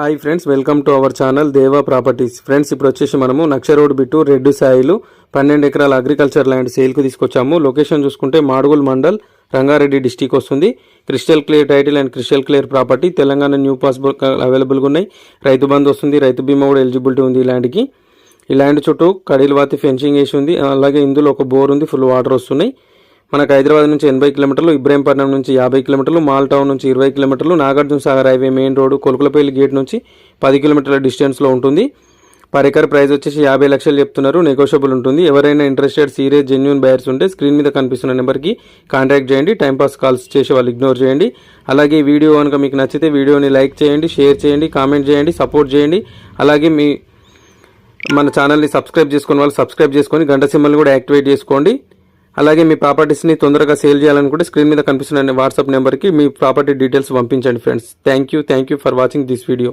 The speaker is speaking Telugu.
Hi friends welcome to our channel Deva properties. Friends ఇప్పుడు వచ్చేసి మనము నక్ష రోడ్ బిట్టు రెడ్డు సాయిలు పన్నెండు ఎకరాల అగ్రికల్చర్ ల్యాండ్ సేల్కు తీసుకొచ్చాము. లొకేషన్ చూసుకుంటే మాడుగుల్ మండల్ రంగారెడ్డి డిస్టిక్ వస్తుంది. Crystal clear title and crystal clear property Telangana new passbook అవైలబుల్గా ఉన్నాయి. రైతు బంధు వస్తుంది రైతు బీమా కూడా ఎలిజిబిలిటీ ఉంది ఈ ల్యాండ్కి. ఈ ల్యాండ్ చుట్టూ కడీలు వాతి ఫెన్సింగ్ వేసి ఉంది. అలాగే ఇందులో ఒక బోర్ ఉంది ఫుల్ వాటర్ వస్తున్నాయి. మనకు హైదరాబాద్ నుంచి ఎనభై కిలోమీటర్లు ఇబ్రాహీంపట్నం నుంచి యాభై కిలోమీటర్లు మాల్ టౌన్ నుంచి ఇరవై కిలోమీటర్లు Nagarjuna Sagar highway main road Kolukulapalli gate నుంచి పది కిలోమీటర్ల డిస్టెన్స్లో ఉంటుంది. పర్ ఎకర్ ప్రైస్ వచ్చేసి యాభై లక్షలు చెప్తున్నారు. నెగోషియబుల్ ఉంటుంది. ఎవరైనా ఇంట్రెస్టెడ్ సీరియస్ జెన్యున్ బయర్స్ ఉంటే స్క్రీన్ మీద కనిపిస్తున్న నెంబర్కి కాంటాక్ట్ చేయండి. టైంపాస్ కాల్స్ చేసే వాళ్ళు ఇగ్నోర్ చేయండి. అలాగే వీడియో కనుక మీకు నచ్చితే వీడియోని లైక్ చేయండి షేర్ చేయండి కామెంట్ చేయండి సపోర్ట్ చేయండి. అలాగే మీ మన ఛానల్ని సబ్స్క్రైబ్ చేసుకుని వాళ్ళు సబ్స్క్రైబ్ చేసుకొని గంట సింబల్ని కూడా యాక్టివేట్ చేసుకోండి. అలాగే మీ ప్రాపర్టీస్ని తొందరగా సేల్ చేయాలనుకుంటే స్క్రీన్ మీద కనిపిస్తున్న వాట్సాప్ నెంబర్కి మీ ప్రాపర్టీ డీటెయిల్స్ పంపించండి friends. Thank you thank you for watching this video.